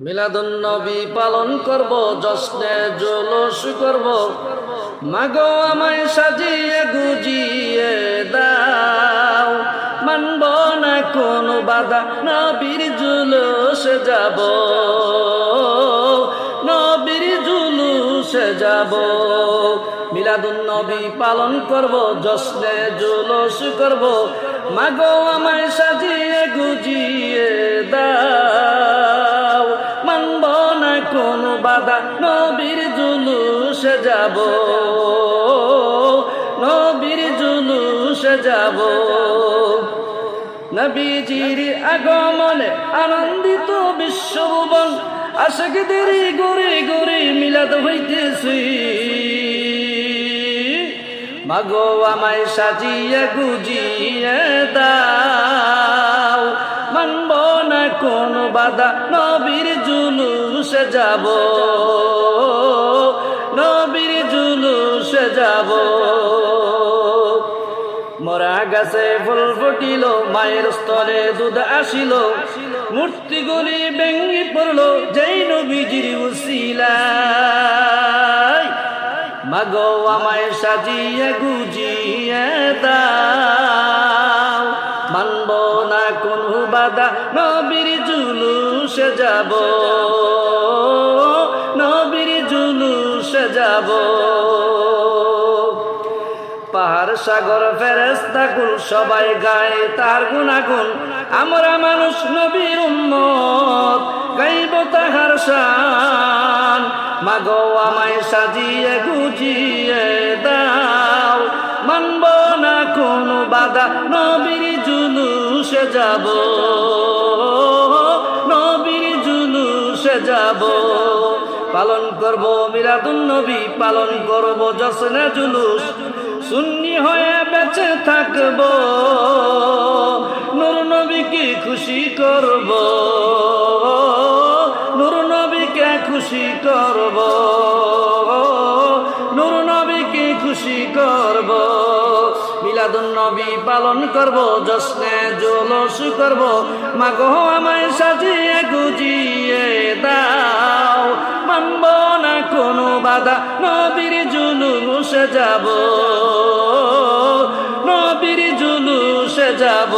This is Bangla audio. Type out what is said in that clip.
মিলাদুন্নবী পালন করব, যশ্নে জলস করব। মাগো আমায় সাজিয়ে গুজিয়ে দাও। মানব না কোন বাধা, নবীর জুলুসে যাব। নবীর জুলুসে যাব। মিলাদুন্নবী পালন করব, যশ্নে জুলুস করব। মাগো আমায় কোন বাধা, নবীর জুলুসে যাব। নবীর জুলুসে যাব। নবীজির আগমনে আনন্দিত বিশ্বভুবন আশাকদের গড়ে গড়ে মিলাদ হইতেছি। মাগো, আমায় সাজিয়ে গুজিয়ে দাও। মানব না কোন বাধা, নবীর জুলুসে যাব। নবীর জুলুসে যাব। মরা গাছে ফুল ফুটিল, মায়ের স্তরে দুধ আসিল। মূর্তিগুলি ভেঙ্গি পড়ল, যেই নবীজির উসিলায়। মাগো, আমায় সাজিয়ে, গুজিয়ে দাও। মানব না কোন বাধা, নবীর জুলুসে যাব। যাব। পাহাড়, সাগর ফেরেস্তা কুল সবাই গায়ে তার গুণাগুণ। আমরা মানুষ নবীর উম্মত, গাইব তাহার শান। মাগো আমায় সাজিয়ে, গুজিয়ে দাও। মানব না কোনো বাধা, নবীর জুলুসে যাব। পালন করব মিরাদুন নবী পালন করব জসনে জুলুস সুন্নি হয়ে বেঁচে থাকব। নূর নবীকে খুশি করব, নূর নবীকে খুশি করব, নূর নবীকে খুশি করব। মিলাদুন নবী পালন করব, জশ্নে জলস করব। মাগো আমায় সাজিয়ে গুজিয়ে দাও। বাধা নবীর জুলুসে যাব নবীর জুলুসে যাব।